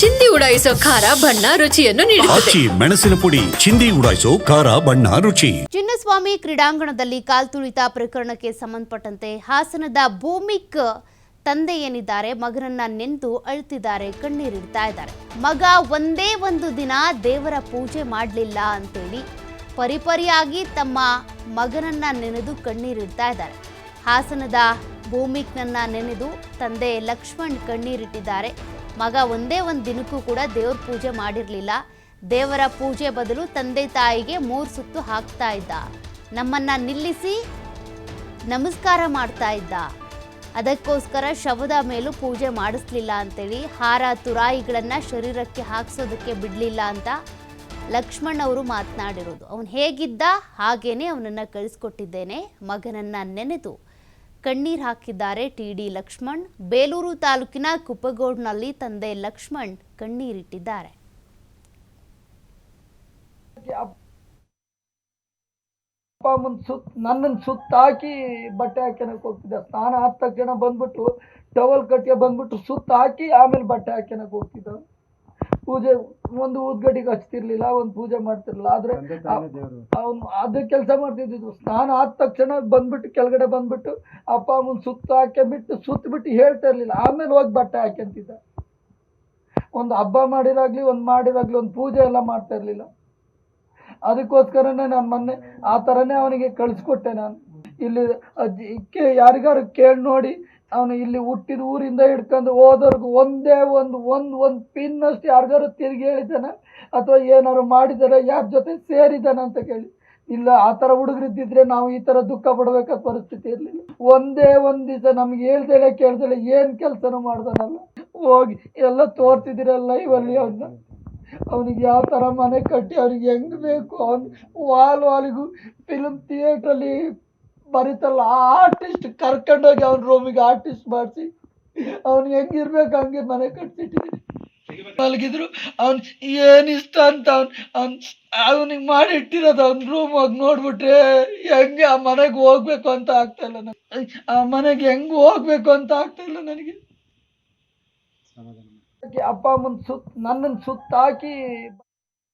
ಚಿಂದಿ ಉಡಾಯಿಸೋ ಖಾರ ಬಣ್ಣ ರುಚಿಯನ್ನು ನೀಡುತ್ತದೆ. ಆಚಿ ಮೆಣಸಿನ ಪುಡಿ ಚಿಂದಿ ಉಡಾಯಿಸೋ ಖಾರ ಬಣ್ಣ ರುಚಿ. ಚಿನ್ನಸ್ವಾಮಿ ಕ್ರೀಡಾಂಗಣದಲ್ಲಿ ಕಾಲ್ತುಳಿತ ಪ್ರಕರಣಕ್ಕೆ ಸಂಬಂಧಪಟ್ಟಂತೆ ಹಾಸನದ ಭೂಮಿಕ್ ತಂದೆ ಏನಿದ್ದಾರೆ ಮಗನನ್ನ ನೆಂದು ಅಳ್ತಿದ್ದಾರೆ ಕಣ್ಣೀರಿಡ್ತಾ ಇದ್ದಾರೆ. ಮಗ ಒಂದೇ ಒಂದು ದಿನ ದೇವರ ಪೂಜೆ ಮಾಡಲಿಲ್ಲ ಅಂತೇಳಿ ಪರಿಪರಿಯಾಗಿ ತಮ್ಮ ಮಗನನ್ನ ನೆನೆದು ಕಣ್ಣೀರಿಡ್ತಾ ಇದ್ದಾರೆ. ಹಾಸನದ ಭೂಮಿಕ್ನನ್ನ ನೆನೆದು ತಂದೆ ಲಕ್ಷ್ಮಣ್ ಕಣ್ಣೀರಿಟ್ಟಿದ್ದಾರೆ. ಮಗ ಒಂದೇ ಒಂದು ದಿನಕ್ಕೂ ಕೂಡ ದೇವ್ರ ಪೂಜೆ ಮಾಡಿರಲಿಲ್ಲ. ದೇವರ ಪೂಜೆ ಬದಲು ತಂದೆ ತಾಯಿಗೆ ಮೂರು ಸುತ್ತು ಹಾಕ್ತಾ ಇದ್ದ. ನಮ್ಮನ್ನು ನಿಲ್ಲಿಸಿ ನಮಸ್ಕಾರ ಮಾಡ್ತಾ ಇದ್ದ. ಅದಕ್ಕೋಸ್ಕರ ಶವದ ಮೇಲೂ ಪೂಜೆ ಮಾಡಿಸ್ಲಿಲ್ಲ ಅಂತೇಳಿ ಹಾರ ತುರಾಯಿಗಳನ್ನು ಶರೀರಕ್ಕೆ ಹಾಕ್ಸೋದಕ್ಕೆ ಬಿಡಲಿಲ್ಲ ಅಂತ ಲಕ್ಷ್ಮಣ್ ಅವರು ಮಾತನಾಡಿರೋದು. ಅವನು ಹೇಗಿದ್ದ ಹಾಗೇನೆ ಅವನನ್ನು ಕಳಿಸ್ಕೊಟ್ಟಿದ್ದೇನೆ, ಮಗನನ್ನು ನೆನೆದು. ಕಣ್ಣೀರ್ ಹಾಕಿದ್ದಾರೆ ಟಿ ಡಿ ಲಕ್ಷ್ಮಣ್. ಬೇಲೂರು ತಾಲೂಕಿನ ಕುಪ್ಪಗೋಡ್ನಲ್ಲಿ ತಂದೆ ಲಕ್ಷ್ಮಣ್ ಕಣ್ಣೀರಿಟ್ಟಿದ್ದಾರೆ. ಅಪ್ಪ ಅಮ್ಮನ ಸುತ್ತ ನನ್ನನ್ನು ಸುತ್ತಾಕಿ ಬಟ್ಟೆ ಹಾಕ್ಯನಕ್ ಹೋಗ್ತಿದ್ದೆ. ಸ್ನಾನ ಆದ ತಕ್ಷಣ ಬಂದ್ಬಿಟ್ಟು ಟವಲ್ ಕಟ್ಟಿಯ ಬಂದ್ಬಿಟ್ಟು ಸುತ್ತಾಕಿ ಆಮೇಲೆ ಬಟ್ಟೆ ಹಾಕ್ಯನಕ್ ಹೋಗ್ತಿದ್ದ. ಪೂಜೆ ಒಂದು ಊದ್ಗಡಿಗೆ ಹಚ್ತಿರ್ಲಿಲ್ಲ ಒಂದು ಪೂಜೆ ಮಾಡ್ತಿರ್ಲಿಲ್ಲ. ಆದ್ರೆ ಅವನು ಅದೇ ಕೆಲಸ ಮಾಡ್ತಿದ್ದು ಸ್ನಾನ ಆದ ತಕ್ಷಣ ಬಂದ್ಬಿಟ್ಟು ಕೆಳಗಡೆ ಬಂದ್ಬಿಟ್ಟು ಅಪ್ಪ ಅಮ್ಮನ ಸುತ್ತ ಹಾಕೊಂಡ್ಬಿಟ್ಟು ಸುತ್ತ ಬಿಟ್ಟು ಹೇಳ್ತಾ ಇರ್ಲಿಲ್ಲ. ಆಮೇಲೆ ಹೋಗಿ ಬಟ್ಟೆ ಹಾಕೊಂತಿದ್ದ ಒಂದು ಹಬ್ಬ ಮಾಡಿರಾಗ್ಲಿ ಒಂದು ಮಾಡಿರಾಗ್ಲಿ ಒಂದು ಪೂಜೆ ಎಲ್ಲ ಮಾಡ್ತಾ ಇರ್ಲಿಲ್ಲ. ಅದಕ್ಕೋಸ್ಕರನೇ ನಾನು ಮೊನ್ನೆ ಆ ಥರನೇ ಅವನಿಗೆ ಕಳಿಸ್ಕೊಟ್ಟೆ ನಾನು. ಇಲ್ಲಿ ಅಜ್ಜಿ ಕೇ ಯಾರಿಗಾರು ಕೇಳಿ ನೋಡಿ ಅವನು ಇಲ್ಲಿ ಹುಟ್ಟಿದ ಊರಿಂದ ಹಿಡ್ಕೊಂಡು ಹೋದವ್ರಿಗೆ ಒಂದೇ ಒಂದು ಒಂದು ಒಂದು ಪಿನ್ನಷ್ಟು ಯಾರಿಗಾರು ತಿರುಗಿ ಹೇಳಿದ್ದಾನ? ಅಥವಾ ಏನಾದ್ರು ಮಾಡಿದಾರೆ ಯಾರ ಜೊತೆ ಸೇರಿದ್ದಾನ ಅಂತ ಕೇಳಿ. ಇಲ್ಲ, ಆ ಥರ ಹುಡುಗರಿದ್ದಿದ್ರೆ ನಾವು ಈ ಥರ ದುಃಖ ಪಡಬೇಕಾದ ಪರಿಸ್ಥಿತಿ ಇರಲಿಲ್ಲ. ಒಂದೇ ಒಂದು ದಿವಸ ನಮ್ಗೆ ಹೇಳ್ದೇಳೆ ಕೇಳ್ದೇಳೆ ಏನು ಕೆಲಸನೂ ಮಾಡ್ದಾನಲ್ಲ. ಹೋಗಿ ಎಲ್ಲ ತೋರ್ತಿದ್ದೀರಲ್ಲ ಲೈವಲ್ಲಿ ಅವನ್ನ ಅವನಿಗೆ ಯಾವ ಥರ ಮನೆ ಕಟ್ಟಿ ಅವ್ರಿಗೆ ಹೆಂಗೆ ಬೇಕು? ಅವ್ನು ವಾಲ್ ವಾಲಿಗೂ ಫಿಲ್ಮ್ ಥಿಯೇಟ್ರಲ್ಲಿ ಬರೀತಲ್ಲ ಆರ್ಟಿಸ್ಟ್ ಕರ್ಕೊಂಡೋಗಿ ಅವ್ನ ರೂಮಿಗೆ ಆರ್ಟಿಸ್ಟ್ ಮಾಡಿಸಿ ಅವ್ನಿಗೆ ಹೆಂಗಿರ್ಬೇಕು ಹಂಗೆ ಮನೆ ಕಟ್ಸಿಟ್ಟಿದ್ದೀನಿ ಮಲಗಿದ್ರು ಅವ್ನು ಏನು ಇಷ್ಟ ಅಂತ ಅವ್ನು ಅವ್ನು ಅವನಿಗೆ ಮಾಡಿ ಇಟ್ಟಿರೋದು ಅವ್ನ ರೂಮ್ ಹೋಗಿ ನೋಡ್ಬಿಟ್ರೆ ಹೆಂಗೆ ಆ ಮನೆಗೆ ಹೋಗ್ಬೇಕು ಅಂತ ಆಗ್ತಾ ಇಲ್ಲ ನನಗೆ. ಆ ಮನೆಗೆ ಹೆಂಗೆ ಹೋಗ್ಬೇಕು ಅಂತ ಆಗ್ತಾ ಇಲ್ಲ ನನಗೆ. ಅಪ್ಪ ಅಮ್ಮನ ಸುತ್ತ ನನ್ನನ್ನು ಸುತ್ತಾಕಿ